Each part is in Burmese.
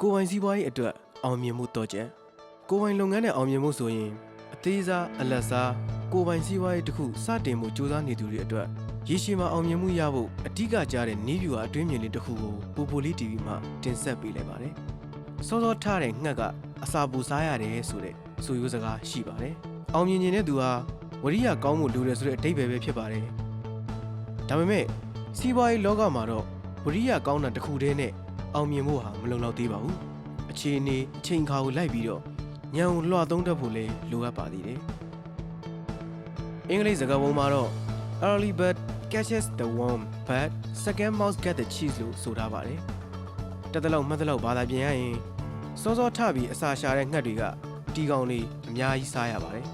ကိုယ်ပိုင်စီးပွားရေးအတွက်အောင်မြင်မှုတော့ကျန်ကိုယ်ပိုင်လုပ်ငန်းနဲ့အောင်မြင်မှုဆိုရင်အသေးစားအလတ်စားကိုယ်ပိုင်စီးပွားရေးတစ်ခုစတင်မှုစူးစမ်းနေသူတွေအတွက်ရည်ရှိမှာအောင်မြင်မှုရဖို့အဓိကကြားတဲ့နည်းဗျူဟာအတွင်းမြင်လေးတစ်ခုကိုပိုပိုလီ TV မှာတင်ဆက်ပေးလိုက်ပါတယ်စောစောထားတဲ့ငှက်ကအစာပူစားရတယ်ဆိုတဲ့ဆိုရိုးစကားရှိပါတယ်အောင်မြင်နေတဲ့သူဟာဝရိယကောင်းမှုလိုတယ်ဆိုတဲ့အဓိပ္ပာယ်ပဲဖြစ်ပါတယ်ဒါပေမဲ့စီးပွားရေးလောကမှာတော့ဝရိယကောင်းတာတစ်ခုတည်းနဲ့ အောင်မြင်ဖို့ဟာမလုံလောက်သေးပါဘူးအခြေအနေအချိန်အခါကိုလိုက်ပြီးတော့ညံကိုလွှတ်သုံးတတ်ဖို့လည်းလိုအပ်ပါသေးတယ်အင်္ဂလိပ်စကားပုံမှာတော့ early bird catches the worm but second mouse get the cheese လို့ဆိုထားပါတယ်တက်တလောက်မှတ်တလောက်ဘာသာပြင်ရရင်စောစောထပြီးအစာရှာတဲ့ငှက်တွေကတီကောင်လေးအများကြီးစားရပါတယ်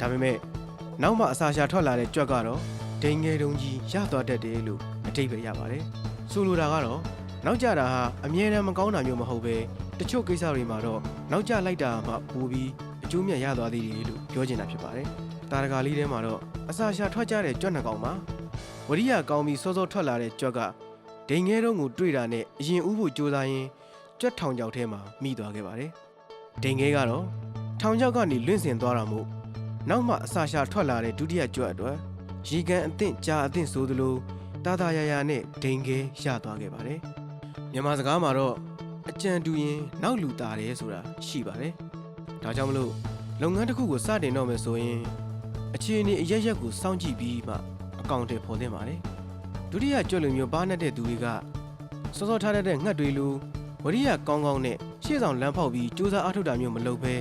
ဒါပေမဲ့နောက်မှအစာရှာထွက်လာတဲ့ကြွက်ကတော့ဒိန်ငယ်တုံကြီးရသွားတတ်တယ်လို့အထိပ္ပယ်ရပါတယ်ဆိုလိုတာကတော့ နောက်ကြတာဟာအမြဲတမ်းမကောင်းတာမျိုးမဟုတ်ပဲတချို့ကိစ္စတွေမှာတော့နောက်ကျလိုက်တာမှပိုပြီးအကျိုးမြတ်ရသွားသေးတယ်လို့ပြောချင်တာဖြစ်ပါတယ်တာရကာလေးထဲမှာတော့အစာရှာထွက်ကြတဲ့ကြွက်နှစ်ကောင်မှာဝရိယကောင်းပြီးစောစောထွက်လာတဲ့ကြွက်ကဒိန်ငယ်တုံကိုတွေ့တာနဲ့အရင်ဥဖို့ကြိုးစားရင်ကြွက်ထောင်ချောက်ထဲမှာမိသွားခဲ့ပါတယ်ဒိန်ငယ်ကတော့ထောင်ချောက်ကနေလွင့်စင်သွားတာမို့နောက်မှအစာရှာထွက်လာတဲ့ဒုတိယကြွက်အတွက်ရီကန်အသင့်ကြာအသင့်ဆိုသလိုတာတာယာယာနဲ့ဒိန်ငယ်ရသွားခဲ့ပါတယ် မြန်မာစကားမှာတော့အကြံတူရင်နောက်လူတာတယ်ဆိုတာရှိပါတယ်ဒါကြောင့်မလို့လုပ်ငန်းတစ်ခုကိုစတင်တော့မယ်ဆိုရင်အခြေအနေအရရက်ကိုစောင့်ကြည့်ပြီးမှအကောင့်တွေပေါ်သင့်ပါတယ်ဒုတိယကြွက်လိုမျိုးပါနေတဲ့သူတွေကစောစောထားတတ်တဲ့ငှက်တွေလိုဝရိယကောင်းကောင်းနဲ့ရှေ့ဆောင်လမ်းဖောက်ပြီးစူးစမ်းအားထုတ်တာမျိုးမလုပ်ဘဲ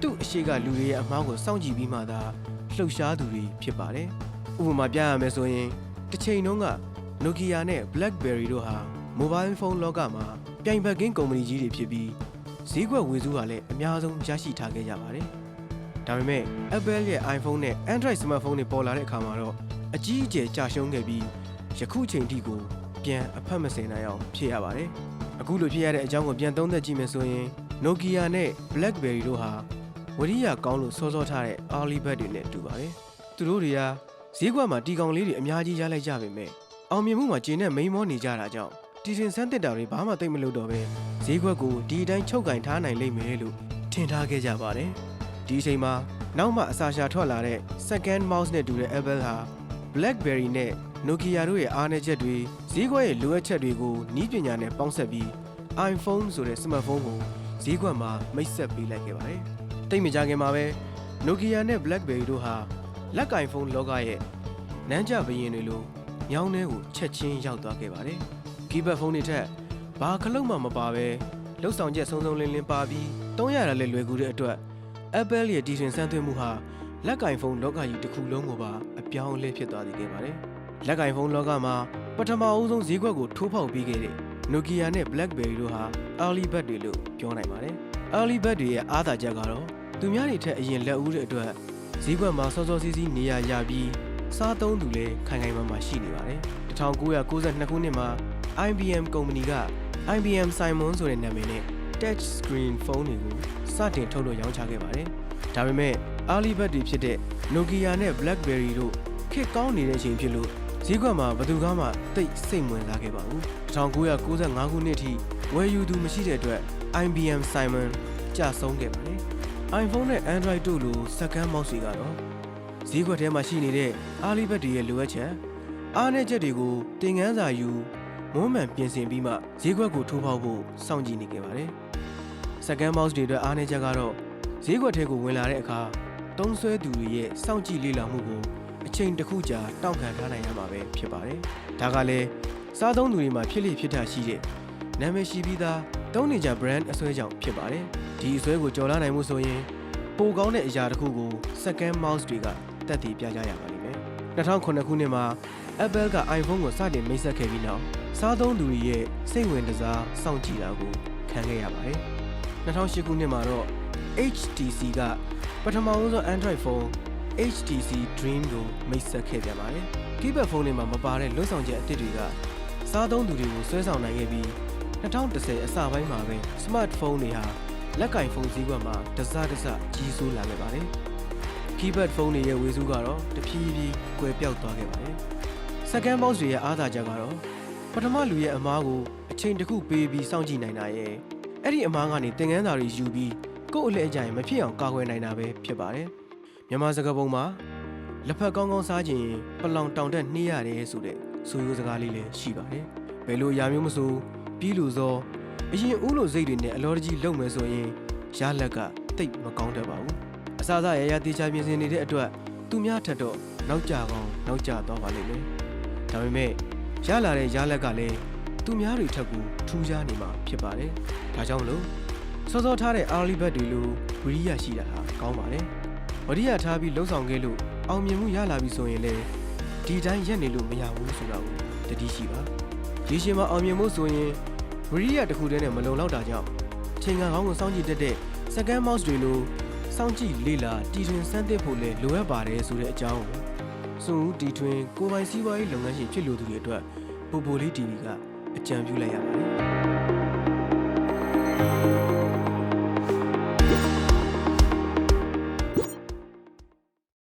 သူ့အရှိကလူတွေရဲ့အမားကိုစောင့်ကြည့်ပြီးမှသာလှုပ်ရှားသူတွေဖြစ်ပါတယ်ဥပမာပြရမယ်ဆိုရင်တစ်ချိန်တုန်းက Nokia နဲ့ BlackBerry တို့ဟာ mobile phone လောကမှာပြိုင်ဘက်ကင်းကုမ္ပဏီကြီးတွေဖြစ်ပြီးဈေးကွက်ဝေစုကလည်းအများဆုံးရရှိထားခဲ့ကြပါတယ်ဒါပေမဲ့ Apple ရဲ့ iPhone နဲ့ Android smartphone တွေပေါ်လာတဲ့အခါမှာတော့အကြီးအကျယ်ကျရှုံးခဲ့ပြီးယခုချိန်ထိကိုပြန်အဖက်မစင်နိုင်အောင်ဖြစ်ရပါတယ်။အခုလိုဖြစ်ရတဲ့အကြောင်းကိုပြန်သုံးသပ်ကြည့်မယ်ဆိုရင် Nokia နဲ့ BlackBerry တို့ဟာဝရိယကောင်းလို့စောစောထားတဲ့ early bird တွေနဲ့တူပါတယ်။သူတို့တွေကဈေးကွက်မှာတီကောင်လေးတွေအများကြီးရလိုက်ကြပေမဲ့အောင်မြင်မှုမှာကျင်းနဲ့မိန်မောနေကြတာကြောင့် တီတင်ဆန်းတက်တာတွေဘာမှသိမ့်မလို့တော့ပဲဈေးကွက်ကိုဒီအတိုင်းချုပ်ကင်ထားနိုင်လိမ့်မယ်လို့ထင်ထားခဲ့ကြပါတယ်။ဒီအချိန်မှာနောက်မှအစာရှာထွက်လာတဲ့ second mouse နဲ့တူတဲ့ Apple ဟာ BlackBerry နဲ့ Nokia တို့ရဲ့အားနည်းချက်တွေဈေးကွက်ရဲ့လိုအပ်ချက်တွေကိုနီးပညာနဲ့ပေါင်းစပ်ပြီး iPhone ဆိုတဲ့ smartphone ကိုဈေးကွက်မှာမိတ်ဆက်ပေးလိုက်ခဲ့ပါတယ်။တိတ်မကြခင်မှာပဲ Nokia နဲ့ BlackBerry တို့ဟာလက်ကင်ဖုန်းလောကရဲ့နန်းကြဘရင်တွေလိုညောင်းထဲကိုချက်ချင်းရောက်သွားခဲ့ပါတယ်။ keypad ဖုန်းတွေထက်ဘာခလုတ်မှမပါပဲလှုပ်ဆောင်ချက်ဆုံးဆုံးလင်းလင်းပါပြီးတုံးရတာလည်းလွယ်ကူတဲ့အတွက် Apple ရဲ့တီထွင်ဆန်းသွင်းမှုဟာလက်ကင်ဖုန်းလောကကြီးတစ်ခုလုံးကိုပါအပြောင်းအလဲဖြစ်သွားစေခဲ့ပါတယ်။လက်ကင်ဖုန်းလောကမှာပထမအဦးဆုံးဈေးကွက်ကိုထိုးဖောက်ပြီးခဲ့တဲ့ Nokia နဲ့ BlackBerry တို့ဟာ early bird တွေလို့ပြောနိုင်ပါတယ်။ early bird တွေရဲ့အားသာချက်ကတော့သူများတွေထက်အရင်လက်ဦးတဲ့အတွက်ဈေးကွက်မှာစောစောစီးစီးနေရရပြီးစားသုံးသူလည်းခိုင်ခိုင်မာမာရှိနေပါတယ်။1992ခုနှစ်မှာ IBM ကုမ္ပဏီက IBM Simon ဆိုတဲ့နာမည်နဲ့ touch screen ဖုန်းတွေကိုစတင်ထုတ်လို့ရောင်းချခဲ့ပါတယ်။ဒါပေမဲ့ early bird တွေဖြစ်တဲ့ Nokia နဲ့ BlackBerry တို့ခေတ်ကောင်းနေတဲ့အချိန်ဖြစ်လို့ဈေးကွက်မှာဘယ်သူကမှတိတ်စိတ်ဝင်စားခဲ့ပါဘူး1995ခုနှစ်အထိဝယ်ယူသူမရှိတဲ့အတွက် IBM Simon ကျဆုံးခဲ့ပါတယ်။ iPhone နဲ့ Android တို့လို second mouse တွေကတော့ဈေးကွက်ထဲမှာရှိနေတဲ့ early bird တွေရဲ့လိုအပ်ချက်အားနည်းချက်တွေကိုတင်ကန်းစာယူ မွမ်းမံပြင်ဆင်ပြီးမှဈေးကွက်ကိုထိုးဖောက်ဖို့စောင့်ကြည့်နေခဲ့ပါတယ်။ second mouse တွေအတွက်အားနည်းချက်ကတော့ဈေးကွက်ထဲကိုဝင်လာတဲ့အခါတုံးဆွဲသူတွေရဲ့စောင့်ကြည့်လေ့လာမှုကိုအချိန်တစ်ခုကြာတောင့်ခံထားနိုင်ရမှာပဲဖြစ်ပါတယ်။ဒါကလည်းစားသုံးသူတွေမှာဖြစ်လိဖြစ်တာရှိတဲ့နာမည်ရှိပြီးသားတုံးနေကြ brand အစွဲကြောင့်ဖြစ်ပါတယ်။ဒီအစွဲကိုကြော်လာနိုင်မှုဆိုရင်ပိုကောင်းတဲ့အရာတစ်ခုကို second mouse တွေကတက်တည်ပြကြရပါလိမ့်မယ်။2009ခုနှစ်မှာ Apple က iPhone ကိုစတင်မိတ်ဆက်ခဲ့ပြီးနောက် စားသုံးသူတွေရဲ့စိတ်ဝင်စားစောင့်ကြည့်တာကိုခံခဲ့ရပါတယ်။2008ခုနှစ်မှာတော့ HTC ကပထမဆုံး Android phone HTC Dream ကိုမိတ်ဆက်ခဲ့ပြန်ပါတယ်။ keypad ဖုန်းတွေမှာမပါတဲ့လွတ်ဆောင်ချက်အသစ်တွေကစားသုံးသူတွေကိုဆွဲဆောင်နိုင်ခဲ့ပြီး2010အစပိုင်းမှာပဲ smartphone တွေဟာလက်ကင်ဖုန်းစည်းကွက်မှာတစတစကြီးစိုးလာခဲ့ပါတယ်။ keypad ဖုန်းတွေရဲ့ဝေစုကတော့တဖြည်းဖြည်းကွယ်ပြောက်သွားခဲ့ပါတယ်။ second mouse တွေရဲ့အားသာချက်ကတော့ ပထမလူရဲ့အမားကိုအချိန်တစ်ခုပေးပြီးစောင့်ကြည့်နိုင်တာရဲ့အဲ့ဒီအမားကနေသင်ခန်းစာတွေယူပြီးကိုယ့်အလှည့်အကြိုင်မဖြစ်အောင်ကာကွယ်နိုင်တာပဲဖြစ်ပါတယ်မြန်မာစကားပုံမှာလက်ဖက်ကောင်းကောင်းစားခြင်းပလောင်တောင်တက်နှေးရတယ်ဆိုတဲ့ဆိုရိုးစကားလေးလည်းရှိပါတယ်ဘယ်လိုအရာမျိုးမဆိုပြီးလို့သောအရင်ဦးလိုစိတ်တွေနဲ့အလောတကြီးလုံမယ်ဆိုရင်ရလက်ကတိတ်မကောင်းတတ်ပါဘူးအစားအစာရရတေချာပြင်ဆင်နေတဲ့အတွက်သူများထက်တော့နောက်ကျကောင်းနောက်ကျသွားပါလိမ့်မယ်ဒါပေမဲ့ ရလာတဲ့ရလက်ကလည်းသူများတွေထက်ကိုထူးခြားနေမှာဖြစ်ပါတယ်ဒါကြောင့်မလို့စောစောထားတဲ့ early bird တွေလိုဝိရိယရှိတာဟာကောင်းပါတယ်ဝိရိယထားပြီးလှုပ်ဆောင်ခဲ့လို့အောင်မြင်မှုရလာပြီဆိုရင်လည်းဒီတိုင်းရက်နေလို့မရဘူးဆိုတာကိုတတိရှိပါရေရှင်မှာအောင်မြင်မှုဆိုရင်ဝိရိယတစ်ခုတည်းနဲ့မလုံလောက်တာကြောင့်အချိန်ကကောင်းကိုစောင့်ကြည့်တတ်တဲ့ second mouse တွေလိုစောင့်ကြည့်လေ့လာတီထွင်စမ်းသစ်ဖို့လည်းလိုအပ်ပါတယ်ဆိုတဲ့အကြောင်းကို စွန်ဦးတီထွင်ကိုပိုင်စီးပွားရေးလုပ်ငန်းရှင်ဖြစ်လိုသူတွေအတွက်ပူပူလေး TV ကအကြံပြုလိုက်ရပါတယ်